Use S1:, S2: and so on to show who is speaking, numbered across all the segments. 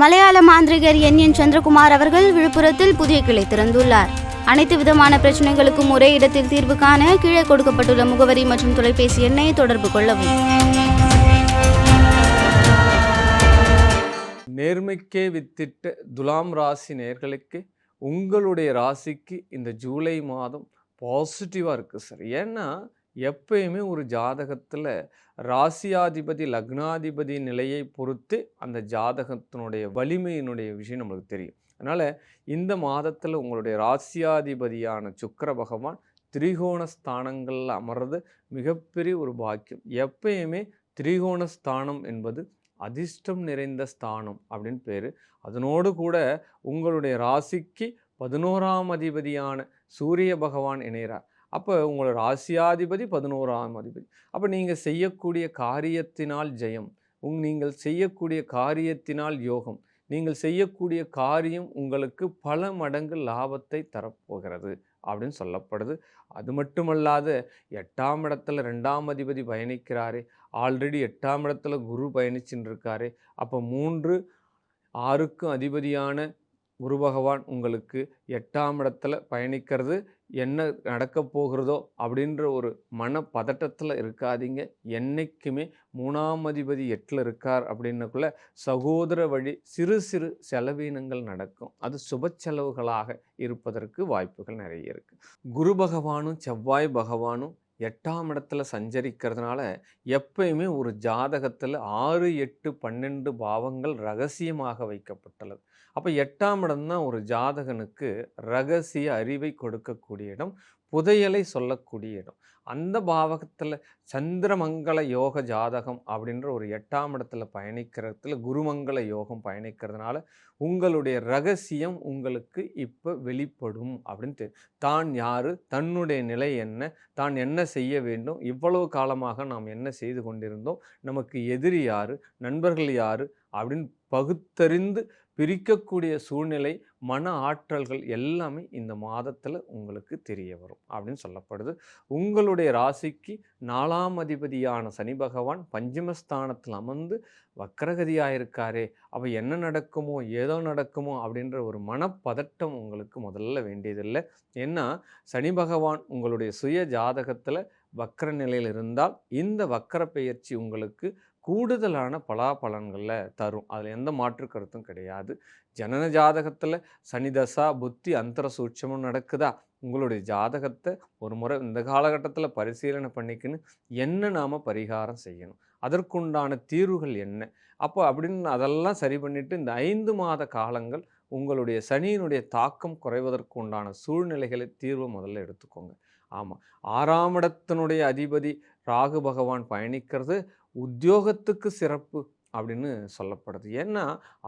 S1: மலையாள மாந்திரிகர் என். என். சந்திரகுமார் அவர்கள் விழுப்புரத்தில் புதிய கிளை திறந்துள்ளார். அனைத்து விதமான பிரச்சனைகளுக்கும் ஒரே இடத்தில் தீர்வு காண கீழே கொடுக்கப்பட்டுள்ள முகவரி மற்றும் தொலைபேசி எண்ணை தொடர்பு கொள்ளவும்.
S2: நேர்மைக்கே வித்திட்ட துலாம் ராசி நேர்களுக்கு உங்களுடைய ராசிக்கு இந்த ஜூலை மாதம் பாசிட்டிவாக இருக்குது சார். ஏன்னா எப்பயுமே ஒரு ஜாதகத்தில் ராசியாதிபதி லக்னாதிபதி நிலையை பொறுத்து அந்த ஜாதகத்தினுடைய வலிமையினுடைய விஷயம் நம்மளுக்கு தெரியும். அதனால் இந்த மாதத்தில் உங்களுடைய ராசியாதிபதியான சுக்கர பகவான் திரிகோண ஸ்தானங்களில் அமர்றது மிகப்பெரிய ஒரு பாக்கியம். எப்பயுமே திரிகோண ஸ்தானம் என்பது அதிர்ஷ்டம் நிறைந்த ஸ்தானம் அப்படின்னு பேர். அதனோடு கூட உங்களுடைய ராசிக்கு பதினோராம் அதிபதியான சூரிய பகவான் இணைகிறார். அப்போ உங்களோட ராசியாதிபதி பதினோராம் அதிபதி. அப்போ நீங்கள் செய்யக்கூடிய காரியத்தினால் ஜெயம். உங் நீங்கள் செய்யக்கூடிய காரியத்தினால் யோகம். நீங்கள் செய்யக்கூடிய காரியம் உங்களுக்கு பல மடங்கு லாபத்தை தரப்போகிறது அப்படின்னு சொல்லப்படுது. அது மட்டுமல்லாது எட்டாம் இடத்துல ரெண்டாம் அதிபதி பயணிக்கிறாரே. ஆல்ரெடி எட்டாம் இடத்துல குரு பயணிச்சுட்டு இருக்காரு. அப்போ மூன்று ஆறுக்கும் அதிபதியான குரு பகவான் உங்களுக்கு எட்டாம் இடத்துல பயணிக்கிறது என்ன நடக்க போகிறதோ அப்படின்ற ஒரு மன பதட்டத்தில் இருக்காதீங்க. என்னைக்குமே மூணாம் அதிபதி எட்டில் இருக்கார் அப்படின்னக்குள்ள சகோதர வழி சிறு சிறு செலவீனங்கள் நடக்கும். அது சுப செலவுகளாக இருப்பதற்கு வாய்ப்புகள் நிறைய இருக்குது குரு பகவானும் செவ்வாய் பகவானும் எட்டாம் இடத்துல சஞ்சரிக்கிறதுனால எப்பயுமே ஒரு ஜாதகத்தில் ஆறு எட்டு பன்னெண்டு பாவங்கள் ரகசியமாக வைக்கப்பட்டுள்ளது. அப்போ எட்டாம் இடம் தான் ஒரு ஜாதகனுக்கு ரகசிய அறிவை கொடுக்கக்கூடிய இடம் புதையலை சொல்லக்கூடிய இடம். அந்த பாவகத்தில் சந்திரமங்கல யோக ஜாதகம் அப்படின்ற ஒரு எட்டாம் இடத்துல பயணிக்கிறதுல குருமங்கல யோகம் பயணிக்கிறதுனால உங்களுடைய ரகசியம் உங்களுக்கு இப்போ வெளிப்படும் அப்படின்னு தான் யார் தன்னுடைய நிலை என்ன தான் என்ன செய்ய வேண்டும் இவ்வளவு காலமாக நாம் என்ன செய்து கொண்டிருந்தோம் நமக்கு எதிரி யார் நண்பர்கள் யார் அப்படின்னு பகுத்தறிந்து பிரிக்கக்கூடிய சூழ்நிலை மன ஆற்றல்கள் எல்லாமே இந்த மாதத்தில் உங்களுக்கு தெரிய வரும் அப்படின்னு சொல்லப்படுது. உங்களுடைய ராசிக்கு நாலாம் அதிபதியான சனி பகவான் பஞ்சமஸ்தானத்தில் அமர்ந்து வக்கரகதியாக இருக்காரே அப்போ என்ன நடக்குமோ ஏதோ நடக்குமோ அப்படின்ற ஒரு மனப்பதட்டம் உங்களுக்கு முதல்ல வேண்டியதில்லை. ஏன்னா சனி பகவான் உங்களுடைய சுய ஜாதகத்தில் வக்கர நிலையில் இருந்தால் இந்த வக்கர பெயர்ச்சி உங்களுக்கு கூடுதலான பலாபலன்களில் தரும். அதில் எந்த மாற்று கருத்தும் கிடையாது. ஜனன ஜாதகத்தில் சனி தசா புத்தி அந்தர சூட்சமும் நடக்குதா? உங்களுடைய ஜாதகத்தை ஒரு முறை இந்த காலகட்டத்தில் பரிசீலனை பண்ணிக்கின்னு என்ன நாம் பரிகாரம் செய்யணும்? அதற்குண்டான தீர்வுகள் என்ன? அப்போ அப்படின்னு அதெல்லாம் சரி பண்ணிவிட்டு இந்த ஐந்து மாத காலங்கள் உங்களுடைய சனியினுடைய தாக்கம் குறைவதற்கு உண்டான சூழ்நிலைகளை தீர்வை முதல்ல எடுத்துக்கோங்க. ஆமாம் ஆறாம் இடத்தினுடைய அதிபதி ராகு பகவான் பயணிக்கிறது. உத்தியோகத்துக்கு சிறப்பு அப்படின்னு சொல்லப்படுது. ஏன்னா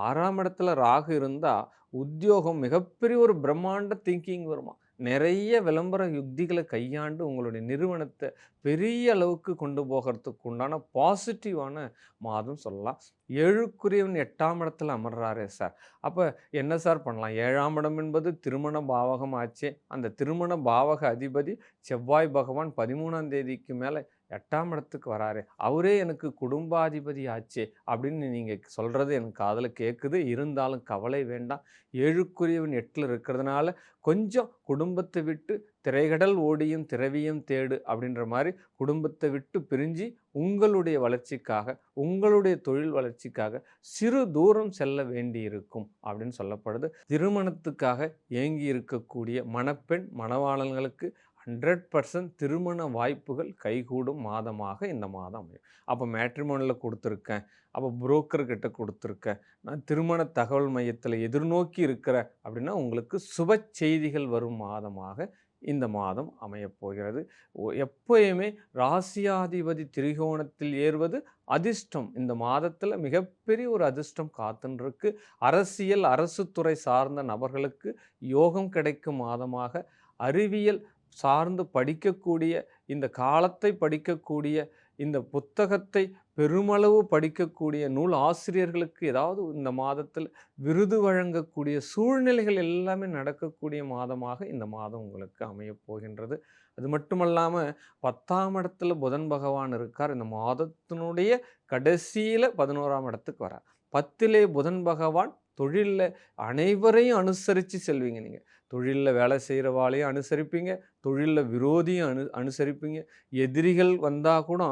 S2: ஆறாம் இடத்துல ராகு இருந்தால் உத்தியோகம் மிகப்பெரிய ஒரு பிரம்மாண்ட திங்கிங் வருமா? நிறைய விளம்பர யுக்திகளை கையாண்டு உங்களுடைய நிறுவனத்தை பெரிய அளவுக்கு கொண்டு போகிறதுக்கு உண்டான பாசிட்டிவான மாதம் சொல்லலாம். ஏழுக்குரியவன் எட்டாம் இடத்துல அமர்றாரே சார். அப்போ என்ன சார் பண்ணலாம்? ஏழாம் இடம் என்பது திருமண பாவகம் ஆச்சே அந்த திருமண பாவக அதிபதி செவ்வாய் பகவான் பதிமூணாம் தேதிக்கு மேலே எட்டாம் இடத்துக்கு வராரு. அவரே எனக்கு குடும்பாதிபதி ஆச்சே அப்படின்னு நீங்கள் சொல்கிறது எனக்கு காதில் கேட்குது இருந்தாலும் கவலை வேண்டாம். ஏழுக்குரியவன் எட்டில் இருக்கிறதுனால கொஞ்சம் குடும்பத்தை விட்டு திரைகடல் ஓடியும் திரவியும் தேடு அப்படின்ற மாதிரி குடும்பத்தை விட்டு பிரிஞ்சு உங்களுடைய வளர்ச்சிக்காக உங்களுடைய தொழில் வளர்ச்சிக்காக சிறு தூரம் செல்ல வேண்டியிருக்கும் அப்படின்னு சொல்லப்படுது. திருமணத்துக்காக ஏங்கி இருக்கக்கூடிய மணப்பெண் மணவாளன்களுக்கு ஹண்ட்ரட் பர்சன்ட் திருமண வாய்ப்புகள் கைகூடும் மாதமாக இந்த மாதம் அமையும். அப்போ மேட்ரிமோனில் கொடுத்துருக்கேன். அப்போ புரோக்கர்கிட்ட கொடுத்துருக்கேன். நான் திருமண தகவல் மையத்தில் எதிர்நோக்கி இருக்கிறேன் அப்படின்னா உங்களுக்கு சுப செய்திகள் வரும் மாதமாக இந்த மாதம் அமையப்போகிறது ஒ- எப்பயுமே ராசியாதிபதி திரிகோணத்தில் ஏறுவது அதிர்ஷ்டம். இந்த மாதத்தில் மிகப்பெரிய ஒரு அதிர்ஷ்டம் காத்துன்றிருக்கு அரசியல் அரசு துறை சார்ந்த நபர்களுக்கு யோகம் கிடைக்கும் மாதமாக அறிவியல் சார்ந்து படிக்கக்கூடிய இந்த காலத்தை படிக்கக்கூடிய இந்த புத்தகத்தை பெருமளவு படிக்கக்கூடிய நூல் ஆசிரியர்களுக்கு ஏதாவது இந்த மாதத்தில் விருது வழங்கக்கூடிய சூழ்நிலைகள் எல்லாமே நடக்கக்கூடிய மாதமாக இந்த மாதம் உங்களுக்கு அமையப் போகின்றது. அது மட்டுமல்லாமல் பத்தாம் இடத்துல புதன் பகவான் இருக்கார். இந்த மாதத்தினுடைய கடைசியில் பதினோராம் இடத்துக்கு வரார். பத்திலே புதன் பகவான் தொழிலில் அனைவரையும் அனுசரித்து செல்வீங்க நீங்கள் தொழிலில் வேலை செய்கிறவாளையும் அனுசரிப்பீங்க தொழிலில் விரோதியும் அனு அனுசரிப்பீங்க. எதிரிகள் வந்தால் கூட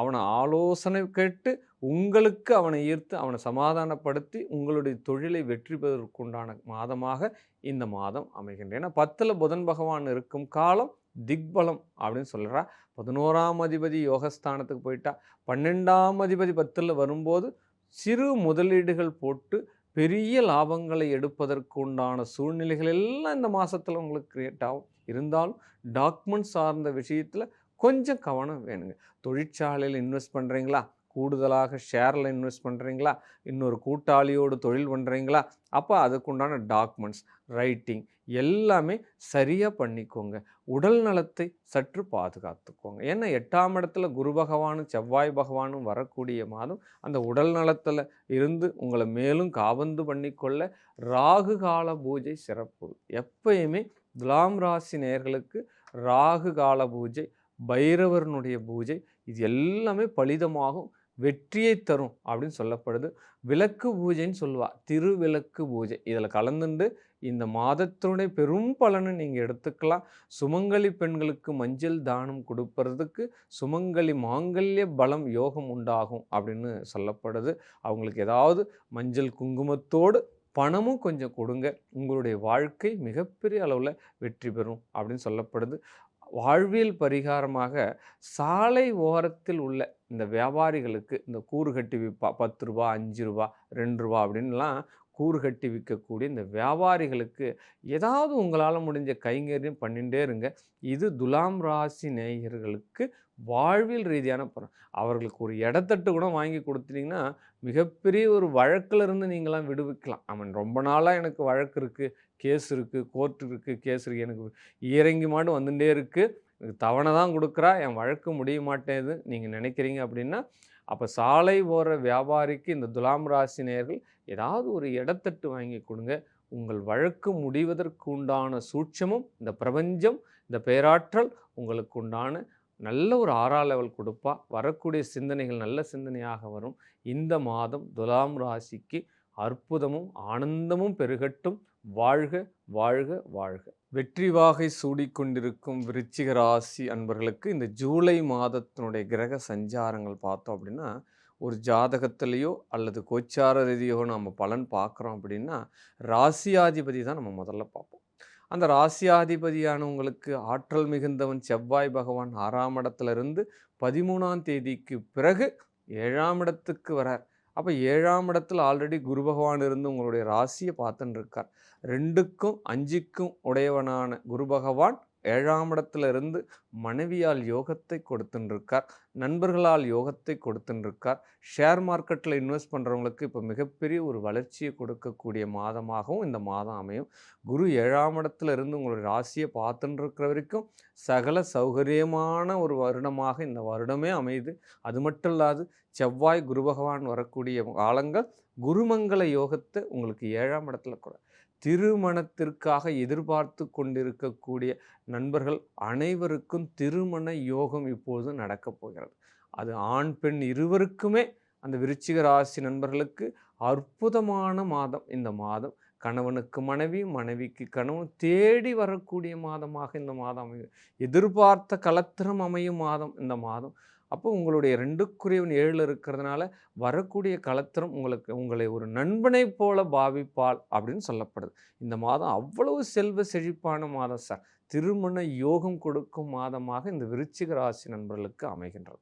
S2: அவனை ஆலோசனை கேட்டு உங்களுக்கு அவனை ஈர்த்து அவனை சமாதானப்படுத்தி உங்களுடைய தொழிலை வெற்றி பெறுவதற்குண்டான மாதமாக இந்த மாதம் அமைகின்றது ஏன்னா பத்தில் புதன் பகவான் இருக்கும் காலம் திக்பலம் அப்படின்னு சொல்கிறா பதினோராம் அதிபதி யோகஸ்தானத்துக்கு போயிட்டா. பன்னெண்டாம் அதிபதி பத்தில் வரும்போது சிறு முதலீடுகள் போட்டு பெரிய லாபங்களை எடுப்பதற்கு உண்டான சூழ்நிலைகள் எல்லாம் இந்த மாதத்தில் உங்களுக்கு க்ரியேட் ஆகும். இருந்தாலும் டாக்குமெண்ட் சார்ந்த விஷயத்தில் கொஞ்சம் கவனம் வேணுங்க. தொழிற்சாலையில் இன்வெஸ்ட் பண்ணுறீங்களா கூடுதலாக ஷேரில் இன்வெஸ்ட் பண்ணுறீங்களா இன்னொரு கூட்டாளியோடு தொழில் பண்ணுறீங்களா அப்போ அதுக்குண்டான டாக்குமெண்ட்ஸ் ரைட்டிங் எல்லாமே சரியாக பண்ணிக்கோங்க. உடல் நலத்தை சற்று பாதுகாத்துக்கோங்க. ஏன்னா எட்டாம் இடத்துல குரு பகவானும் செவ்வாய் பகவானும் வரக்கூடிய மாதம் அந்த உடல் நலத்தில் இருந்து உங்களை மேலும் காபந்து பண்ணிக்கொள்ள ராகு கால பூஜை சிறப்பு. எப்பயுமே துலாம் ராசி நேயர்களுக்கு ராகு கால பூஜை பைரவரனுடைய பூஜை இது எல்லாமே பலிதமாகும். வெற்றியை தரும் அப்படின்னு சொல்லப்படுது. விளக்கு பூஜைன்னு சொல்லுவா. திருவிளக்கு பூஜை. இதில் கலந்துண்டு இந்த மாதத்தினுடைய பெரும் பலனை நீங்கள் எடுத்துக்கலாம். சுமங்கலி பெண்களுக்கு மஞ்சள் தானம் கொடுப்பறதுக்கு சுமங்கலி மாங்கல்ய பலம் யோகம் உண்டாகும் அப்படின்னு சொல்லப்படுது. அவங்களுக்கு ஏதாவது மஞ்சள் குங்குமத்தோடு பணமும் கொஞ்சம் கொடுங்க. உங்களுடைய வாழ்க்கை மிகப்பெரிய அளவில் வெற்றி பெறும் அப்படின்னு சொல்லப்படுது. வாழ்வியல் பரிகாரமாக சாலை ஓரத்தில் உள்ள இந்த வியாபாரிகளுக்கு இந்த கூறு கட்டி விற்பா பத்து ரூபா அஞ்சு ரூபா ரெண்டு ரூபா அப்படின்லாம் கூறு கட்டி விற்கக்கூடிய இந்த வியாபாரிகளுக்கு ஏதாவது உங்களால் முடிஞ்ச கைங்கரியம் பண்ணிகிட்டே இருங்க. இது துலாம் ராசி நேயர்களுக்கு வாழ்வியல் ரீதியான பலன். அவர்களுக்கு ஒரு இடத்தட்டு கூட வாங்கி கொடுத்துட்டிங்கன்னா மிகப்பெரிய ஒரு வழக்கில் இருந்து நீங்களாம் விடுவிக்கலாம். அவன் ரொம்ப நாளாக எனக்கு வழக்கு இருக்குது கேஸ் இருக்குது கோர்ட் இருக்குது கேஸ் இருக்குது எனக்கு இறங்கி மாட்டு வந்துட்டே இருக்குது தவணை தான் கொடுக்குறா என் வழக்கு முடிய மாட்டேது நீங்கள் நினைக்கிறீங்க அப்படின்னா அப்போ சாலை ஓர வியாபாரிக்கு இந்த துலாம் ராசி நேர்கள் ஏதாவது ஒரு இடத்தட்டு வாங்கி கொடுங்க. உங்கள் வழக்கு முடிவதற்கு உண்டான சூட்சமும் இந்த பிரபஞ்சம் இந்த பேராற்றல் உங்களுக்கு உண்டான நல்ல ஒரு ஆறா லெவல் கொடுப்பா. வரக்கூடிய சிந்தனைகள் நல்ல சிந்தனையாக வரும். இந்த மாதம் துலாம் ராசிக்கு அற்புதமும் ஆனந்தமும் பெருகட்டும். வாழ்க வாழ்க வாழ்க. வெற்றி வாகை சூடிக்கொண்டிருக்கும் விருச்சிக ராசி அன்பர்களுக்கு இந்த ஜூலை மாதத்தினுடைய கிரக சஞ்சாரங்கள் பார்த்தோம் அப்படின்னா ஒரு ஜாதகத்திலேயோ அல்லது கோச்சார ரீதியோ நம்ம பலன் பார்க்குறோம் அப்படின்னா ராசியாதிபதி தான் நம்ம முதல்ல பார்ப்போம். அந்த ராசியாதிபதியானவங்களுக்கு ஆற்றல் மிகுந்தவன் செவ்வாய் பகவான் ஆறாம் இடத்துல இருந்து பதிமூணாம் தேதிக்கு பிறகு ஏழாம் இடத்துக்கு வரார். அப்போ ஏழாம் இடத்துல ஆல்ரெடி குரு பகவான் இருந்து உங்களுடைய ராசியை பார்த்துன்னு இருக்கார். ரெண்டுக்கும் அஞ்சுக்கும் உடையவனான குரு பகவான் ஏழாம் இடத்துல இருந்து மனைவியால் யோகத்தை கொடுத்துட்டுருக்கார் நண்பர்களால் யோகத்தை கொடுத்துட்டுருக்கார் ஷேர் மார்க்கெட்டில் இன்வெஸ்ட் பண்ணுறவங்களுக்கு இப்போ மிகப்பெரிய ஒரு வளர்ச்சியை கொடுக்கக்கூடிய மாதமாகவும் இந்த மாதம் அமையும். குரு ஏழாம் இடத்துல இருந்து உங்களுடைய ராசியை பார்த்துட்டு இருக்கிற வரைக்கும் சகல சௌகரியமான ஒரு வருடமாக இந்த வருடமே அமையுது. அது மட்டும் இல்லாது செவ்வாய் குரு பகவான் வரக்கூடிய காலங்கள் குருமங்கள யோகத்தை உங்களுக்கு ஏழாம் இடத்துல கூட திருமணத்திற்காக எதிர்பார்த்து கொண்டிருக்கக்கூடிய நண்பர்கள் அனைவருக்கும் திருமண யோகம் இப்போது நடக்கப் போகிறது. அது ஆண் பெண் இருவருக்குமே அந்த விருச்சிக ராசி நண்பர்களுக்கு அற்புதமான மாதம். இந்த மாதம் கணவனுக்கு மனைவி மனைவிக்கு கணவன் தேடி வரக்கூடிய மாதமாக இந்த மாதம் அமையும். எதிர்பார்த்த கலத்திரம் அமையும் மாதம். இந்த மாதம் அப்போ உங்களுடைய ரெண்டுக்குரியவன் ஏழில் இருக்கிறதுனால வரக்கூடிய கலத்திரம் உங்களுக்கு உங்களை ஒரு நண்பனை போல பாவிப்பாள் அப்படின்னு சொல்லப்படுது. இந்த மாதம் அவ்வளவு செல்வ செழிப்பான மாதம் சார். திருமண யோகம் கொடுக்கும் மாதமாக இந்த விருச்சிக ராசி நண்பர்களுக்கு அமைகின்றது.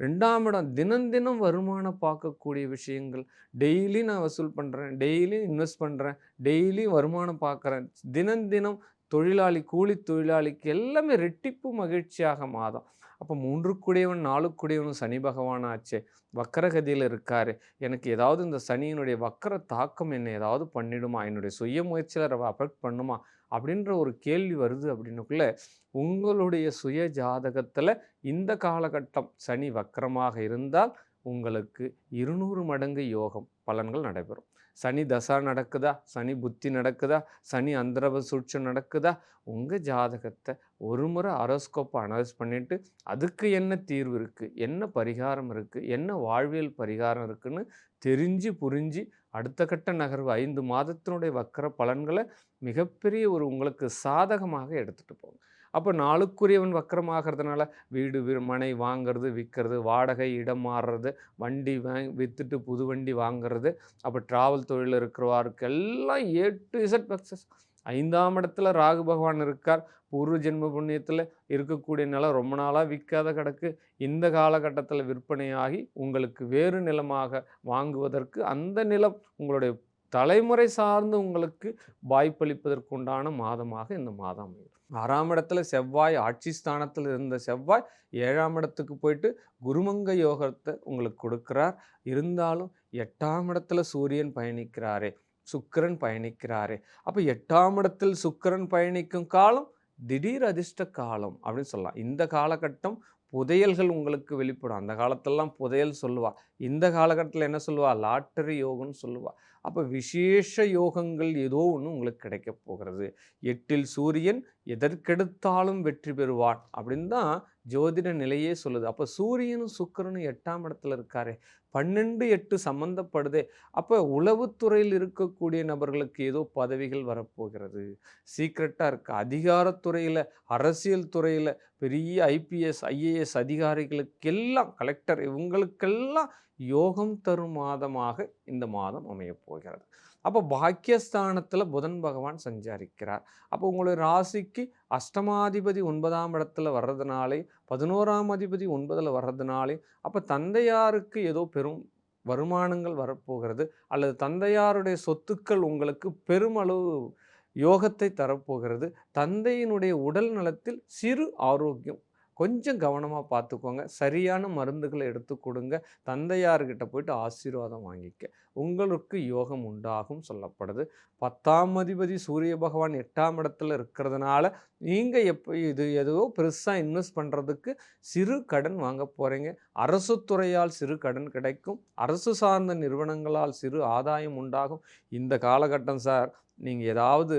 S2: ரெண்டாம் இடம் தினம் தினம் வருமானம் பார்க்கக்கூடிய விஷயங்கள். டெய்லி நான் வசூல் பண்ணுறேன் டெய்லி இன்வெஸ்ட் பண்ணுறேன் டெய்லி வருமானம் பார்க்குறேன். தினம் தினம் தொழிலாளி கூலி தொழிலாளிக்கு எல்லாமே ரெட்டிப்பு மகிழ்ச்சியாக மாதம். அப்போ மூன்றுக்குடையவன் நாலுக்குடையவனும் சனி பகவான் ஆச்சே வக்கரகதியில் இருக்கார். எனக்கு ஏதாவது இந்த சனியினுடைய வக்கர தாக்கம் என்னை ஏதாவது பண்ணிடுமா? என்னுடைய சுய முயற்சியில் அஃபெக்ட் பண்ணுமா? அப்படின்ற ஒரு கேள்வி வருது அப்படின்னுக்குள்ள உங்களுடைய சுய ஜாதகத்தில் இந்த காலகட்டம் சனி வக்கரமாக இருந்தால் உங்களுக்கு இருநூறு மடங்கு யோகம். பலன்கள் நடைபெறும். சனி தசா நடக்குதா? சனி புத்தி நடக்குதா? சனி அந்தரவ சூழ்ச்சி நடக்குதா? உங்கள் ஜாதகத்தை ஒரு முறை அரோஸ்கோப்பை அனலைஸ் பண்ணிவிட்டு அதுக்கு என்ன தீர்வு இருக்குது என்ன பரிகாரம் இருக்குது என்ன வாழ்வியல் பரிகாரம் இருக்குன்னு தெரிஞ்சு புரிஞ்சு அடுத்த கட்ட நகர்வு ஐந்து மாதத்தினுடைய வக்கர பலன்களை மிகப்பெரிய ஒரு உங்களுக்கு சாதகமாக எடுத்துகிட்டு போகும் அப்போ நாளுக்குரியவன் வக்கரமாகிறதுனால வீடு மனை வாங்கிறது விற்கிறது வாடகை இடம் மாறுறது வண்டி வாங்கி விற்றுட்டு புது வண்டி வாங்குறது அப்போ ட்ராவல் தொழில் இருக்கிறவாருக்கு எல்லாம் ஏ டு இசட் சக்ஸஸ் ஐந்தாம் இடத்துல ராகு பகவான் இருக்கார். பூர்வ ஜென்ம புண்ணியத்தில் இருக்கக்கூடிய நிலம் ரொம்ப நாளாக விற்காத கிடக்கு இந்த காலகட்டத்தில் விற்பனையாகி உங்களுக்கு வேறு நிலமாக வாங்குவதற்கு அந்த நிலம் உங்களுடைய தலைமுறை சார்ந்து உங்களுக்கு வாய்ப்பளிப்பதற்குண்டான மாதமாக இந்த மாதம் அமையும். ஆறாம் இடத்துல செவ்வாய் ஆட்சி ஸ்தானத்தில் இருந்த செவ்வாய் ஏழாம் இடத்துக்கு போயிட்டு குருமங்க யோகத்தை உங்களுக்கு கொடுக்கிறார். இருந்தாலும் எட்டாம் இடத்துல சூரியன் பயணிக்கிறாரே சுக்கிரன் பயணிக்கிறாரே அப்போ எட்டாம் இடத்தில் சுக்கிரன் பயணிக்கும் காலம் திடீர் அதிர்ஷ்ட காலம் அப்படின்னு சொல்லலாம். இந்த காலகட்டம் புதையல்கள் உங்களுக்கு வெளிப்படும். அந்த காலத்திலலாம் புதையல் சொல்லுவா. இந்த காலகட்டத்தில் என்ன சொல்லுவாள் லாட்டரி யோகம்னு சொல்லுவாள் அப்போ விசேஷ யோகங்கள் ஏதோ ஒன்று உங்களுக்கு கிடைக்க போகிறது. எட்டில் சூரியன் எதற்கெடுத்தாலும் வெற்றி பெறுவான் அப்படின்னு தான் ஜோதிட நிலையே சொல்லுது. அப்போ சூரியனும் சுக்கிரனும் எட்டாம் இடத்துல இருக்காரு. பன்னெண்டு எட்டு சம்மந்தப்படுதே அப்போ உளவுத்துறையில் இருக்கக்கூடிய நபர்களுக்கு ஏதோ பதவிகள் வரப்போகிறது. சீக்ரெட்டாக இருக்குது அதிகாரத்துறையில் அரசியல் துறையில் பெரிய ஐபிஎஸ் ஐஏஎஸ் அதிகாரிகளுக்கெல்லாம் கலெக்டர் இவங்களுக்கெல்லாம் யோகம் தரும் மாதமாக இந்த மாதம் அமையப் போகிறது. அப்போ பாக்கியஸ்தானத்தில் புதன் பகவான் சஞ்சாரிக்கிறார். அப்போ உங்களுடைய ராசிக்கு அஷ்டமாதிபதி ஒன்பதாம் இடத்துல வர்றதுனாலே பதினோராம் அதிபதி ஒன்பதில் வர்றதுனாலே அப்போ தந்தையாருக்கு ஏதோ பெரும் வருமானங்கள் வரப்போகிறது அல்லது தந்தையாருடைய சொத்துக்கள் உங்களுக்கு பெருமளவு யோகத்தை தரப்போகிறது. தந்தையினுடைய உடல் நலத்தில் சிறு ஆரோக்கியம் கொஞ்சம் கவனமாக பார்த்துக்கோங்க. சரியான மருந்துகளை எடுத்து கொடுங்க. தந்தையார்கிட்ட போயிட்டு ஆசீர்வாதம் வாங்கிக்க. உங்களுக்கு யோகம் உண்டாகும் சொல்லப்படுது. பத்தாம் அதிபதி சூரிய பகவான் எட்டாம் இடத்துல இருக்கிறதுனால நீங்கள் எப்போ இது எதுவோ பெருசாக இன்வெஸ்ட் பண்ணுறதுக்கு சிறு கடன் வாங்க போகிறீங்க அரசு துறையால் சிறு கடன் கிடைக்கும். அரசு சார்ந்த நிறுவனங்களால் சிறு ஆதாயம் உண்டாகும். இந்த காலகட்டம் சார் நீங்கள் ஏதாவது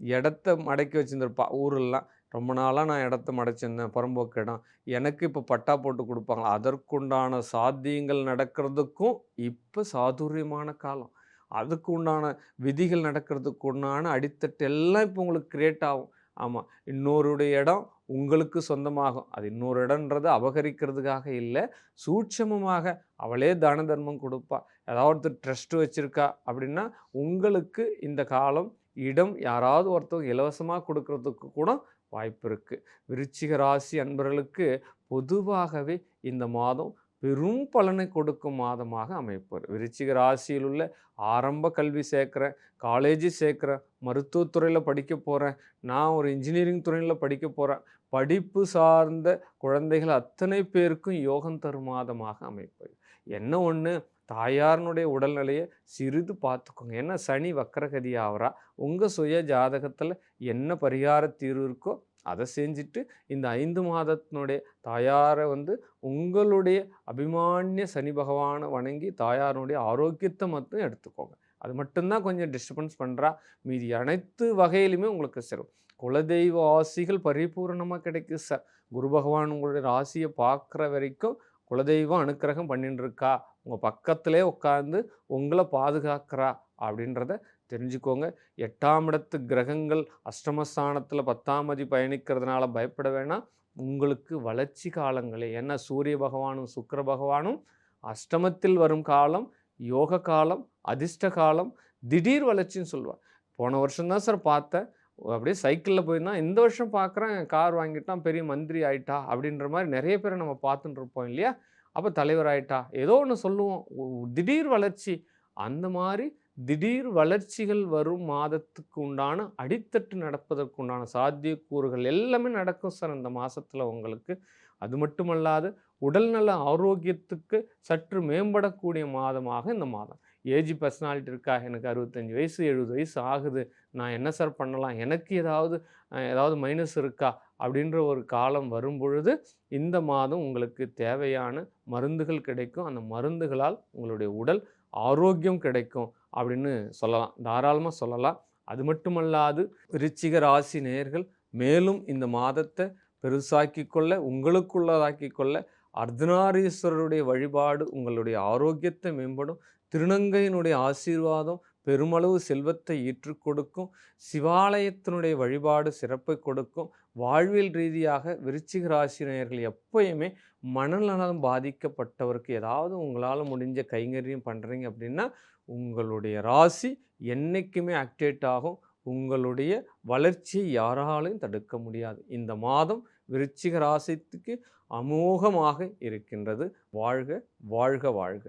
S2: இடத்த மடக்கி வச்சுருந்துருப்பா ஊரெல்லாம். ரொம்ப நாளாக நான் இடத்த மடைச்சிருந்தேன் புறம்போக்கு இடம். எனக்கு இப்போ பட்டா போட்டு கொடுப்பாங்க அதற்குண்டான சாத்தியங்கள் நடக்கிறதுக்கும் இப்போ சாதுரியமான காலம். அதுக்கு உண்டான விதிகள் நடக்கிறதுக்கு உண்டான அடித்தட்டு எல்லாம் இப்போ உங்களுக்கு கிரியேட் ஆகும். ஆமாம் இன்னொருடைய இடம் உங்களுக்கு சொந்தமாகும். அது இன்னொரு இடம்ன்றது அபகரிக்கிறதுக்காக இல்லை சூட்சமமாக அவளே தான தர்மம் கொடுப்பா. ஏதாவது ஒருத்தர் ட்ரஸ்ட் வச்சுருக்கா அப்படின்னா உங்களுக்கு இந்த காலம் இடம் யாராவது ஒருத்தவங்க இலவசமாக கொடுக்கறதுக்கு கூட வாய்ப்பு இருக்குது விருச்சிக ராசி அன்பர்களுக்கு பொதுவாகவே இந்த மாதம் பெரும் பலனை கொடுக்கும் மாதமாக அமைப்பார் விருச்சிக ராசியில் உள்ள ஆரம்ப கல்வி சேர்க்குறேன் காலேஜ் சேர்க்குறேன் மருத்துவத்துறையில் படிக்க போகிறேன் நான் ஒரு இன்ஜினியரிங் துறையில் படிக்க போகிறேன் படிப்பு சார்ந்த குழந்தைகள் அத்தனை பேருக்கும் யோகம் தரும் மாதமாக அமைப்பார் என்ன ஒன்று தாயாரனுடைய உடல்நிலையை சிறிது பார்த்துக்கோங்க. ஏன்னா சனி வக்கரகதி ஆகிறா உங்கள் சுய ஜாதகத்தில் என்ன பரிகார தீர்வு இருக்கோ அதை செஞ்சுட்டு இந்த ஐந்து மாதத்தினுடைய தாயாரை வந்து உங்களுடைய அபிமானிய சனி பகவானை வணங்கி தாயாருடைய ஆரோக்கியத்தை மட்டும் எடுத்துக்கோங்க. அது மட்டும்தான் கொஞ்சம் டிஸ்டர்பன்ஸ் பண்ணுறா மீதி அனைத்து வகையிலுமே உங்களுக்கு சிறப்பு குலதெய்வ ஆசிகள் பரிபூர்ணமாக கிடைக்கும் சார் குரு பகவான் உங்களுடைய ராசியை பார்க்குற வரைக்கும் குலதெய்வம் அனுக்கிரகம் பண்ணிட்டுருக்கா உங்கள் பக்கத்திலே உட்காந்து உங்களை பாதுகாக்கிறா அப்படின்றத தெரிஞ்சுக்கோங்க. எட்டாம் இடத்து கிரகங்கள் அஷ்டமஸ்தானத்தில் பத்தாம் மதி பயணிக்கிறதுனால பயப்பட வேணாம். உங்களுக்கு வளர்ச்சி காலங்களே ஏன்னா சூரிய பகவானும் சுக்கர பகவானும் அஷ்டமத்தில் வரும் காலம் யோக காலம் அதிர்ஷ்ட காலம் திடீர் வளர்ச்சின்னு சொல்லுவாள் போன வருஷம்தான் சார் பார்த்தேன். அப்படியே சைக்கிளில் போயிருந்தா இந்த வருஷம் பார்க்குறேன் கார் வாங்கிட்டான் பெரிய மந்திரி ஆயிட்டா அப்படின்ற மாதிரி நிறைய பேரை நம்ம பார்த்துட்டு இருப்போம் இல்லையா? அப்போ தலைவர் ஆயிட்டா? ஏதோ ஒன்று சொல்லுவோம். திடீர் வளர்ச்சி அந்த மாதிரி திடீர் வளர்ச்சிகள் வரும் மாதத்துக்கு உண்டான அடித்தட்டு நடப்பதற்கு உண்டான சாத்தியக்கூறுகள் எல்லாமே நடக்கும் சார் இந்த மாதத்தில் உங்களுக்கு. அது மட்டுமல்லாது உடல்நல ஆரோக்கியத்துக்கு சற்று மேம்படக்கூடிய மாதமாக இந்த மாதம். ஏஜ் பர்சனாலிட்டி இருக்கா எனக்கு அறுபத்தஞ்சி வயசு எழுபது வயசு ஆகுது. நான் என்ன சார் பண்ணலாம்? எனக்கு ஏதாவது ஏதாவது மைனஸ் இருக்கா? அப்படின்ற ஒரு காலம் வரும் பொழுது இந்த மாதம் உங்களுக்கு தேவையான மருந்துகள் கிடைக்கும். அந்த மருந்துகளால் உங்களுடைய உடல் ஆரோக்கியம் கிடைக்கும் அப்படின்னு சொல்லலாம். தாராளமாக சொல்லலாம். அது மட்டுமல்லாது ரிச்சிக ராசி நேர்கள் மேலும் இந்த மாதத்தை பெருசாக்கி கொள்ள உங்களுக்குள்ளதாக்கி கொள்ள அர்த்தநாரீஸ்வரருடைய வழிபாடு உங்களுடைய ஆரோக்கியத்தை மேம்படும் திருநங்கையினுடைய ஆசீர்வாதம் பெருமளவு செல்வத்தை ஈற்றுக் கொடுக்கும் சிவாலயத்தினுடைய வழிபாடு சிறப்பை கொடுக்கும் வாழ்வியல் ரீதியாக விருச்சிக ராசினியர்கள் எப்பயுமே மனநலம் பாதிக்கப்பட்டவருக்கு ஏதாவது உங்களால் முடிஞ்ச கைங்கரியம் பண்ணுறீங்க அப்படின்னா உங்களுடைய ராசி என்றைக்குமே ஆக்டிவேட் ஆகும். உங்களுடைய வளர்ச்சியை யாராலையும் தடுக்க முடியாது. இந்த மாதம் விருச்சிக ராசித்துக்கு அமோகமாக இருக்கின்றது. வாழ்க வாழ்க வாழ்க.